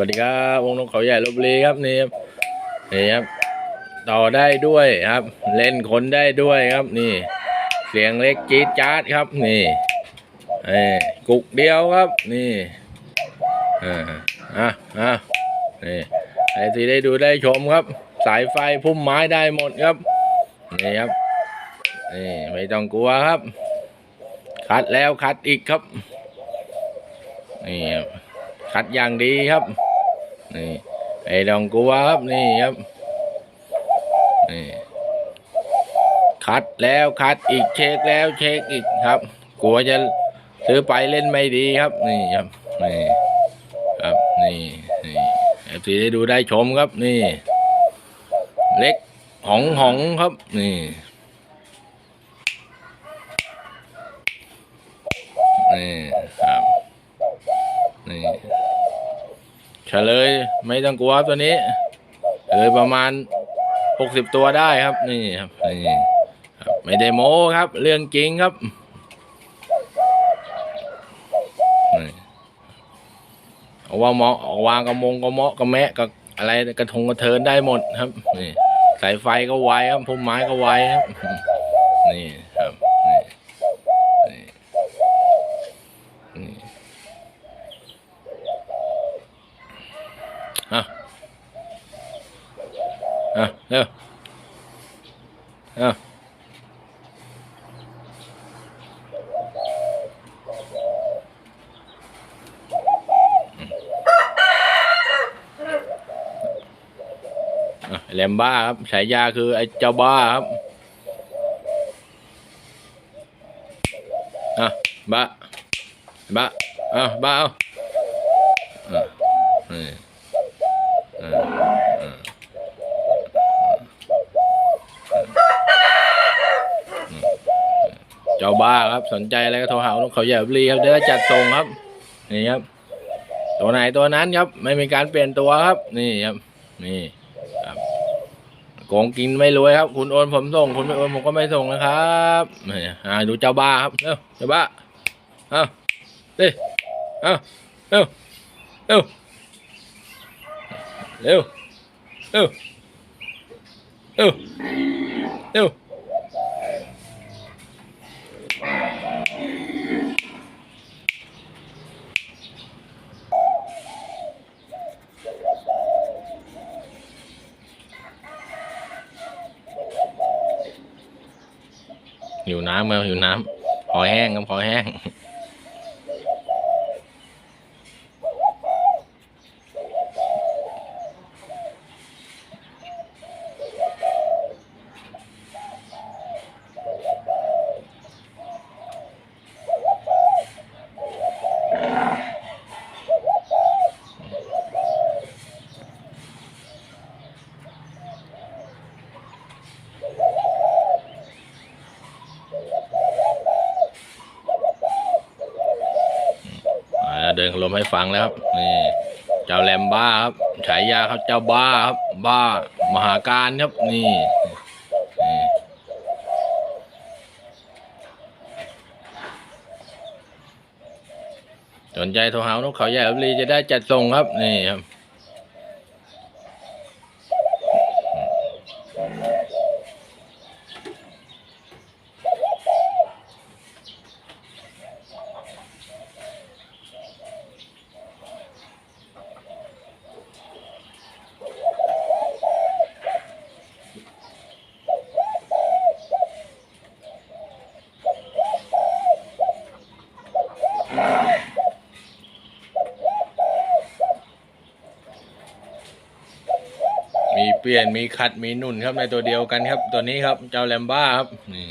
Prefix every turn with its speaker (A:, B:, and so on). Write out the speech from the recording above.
A: วัสดีครับวงนกเขาใหญ่ลบบุรีครับนี่ครับนี่ครับต่อได้ด้วยครับ เล่นคนได้ด้วยครับนี่ เสียงเล็กจี๊ดจ๊าดครับ นี่เอ้กุกเดียวครับ นี่อ่าอะอะนี่ใครที่ได้ดูได้ชมครับ สายไฟพุ่มไม้ได้หมดครับนี่ครับนี่ไม่ต้องกลัวครับ คัดแล้วคัดอีกครับนี่ครับคัดอย่างดีครับ นี่ไอ้ดองกลัวครับนี่ครับนี่คัดแล้วคัดอีกเช็คแล้วเช็คอีกครับ กลัวจะซื้อไปเล่นไม่ดีครับ นี่ครับนี่ครับนี่นี่เอฟซีได้ดูได้ชมครับนี่ เล็กหองหองครับนี่นี่ครับนี่ เฉลยไม่ต้องกลัวครับตัวนี้เฉลยประมาณหกสิบตัวได้ครับ นี่ครับนี่ครับไม่ได้โม้ครับ เรื่องจริงครับเอาว่าเหมาะเอาวางกระมงกระเมาะกระแมะกับอะไรกระทงกระเทินได้หมดครับนี่สายไฟก็ไวครับพุ่มไม้ก็ไวครับ นี่ครับนี่นี่ นี่อะ อะเร็วอะอะแลมบ้าครับฉายาคือไอ้เจ้าบ้าครับอะบ้าบ้าเอาบ้าเอาอะนี่อะอะ เจ้าบ้าครับสนใจอะไรก็โทรหาลูกเขาใหญ่บุรีครับเดี๋ยวจัดส่งครับนี่ครับ ตัวไหนตัวนั้นครับ ไม่มีการเปลี่ยนตัวครับ นี่ครับ นี่ครับโกงกินไม่รวยครับ คุณโอนผมส่ง คุณไม่โอนผมก็ไม่ส่งนะครับนี่อ่าดูเจ้าบ้าครับเร็วเจ้าบ้าเอาดิเอาเร็วเร็วเร็วเร็วเร็วเร็ว หิวน้ำมาหิวน้ำขอแห้งครับขอแห้ง เดินลมให้ฟังแล้วครับนี่เจ้าแรมบ้าครับฉายาครับเจ้าบ้าครับ บ้ามหาการครับนี่นี่สนใจโทรหานกเขาใหญ่ลบุรีจะได้จัดส่งครับนี่ครับ มีเปลี่ยนมีขัดมีนุ่นครับในตัวเดียวกันครับ ตัวนี้ครับเจ้าแรมบ้าครับนี่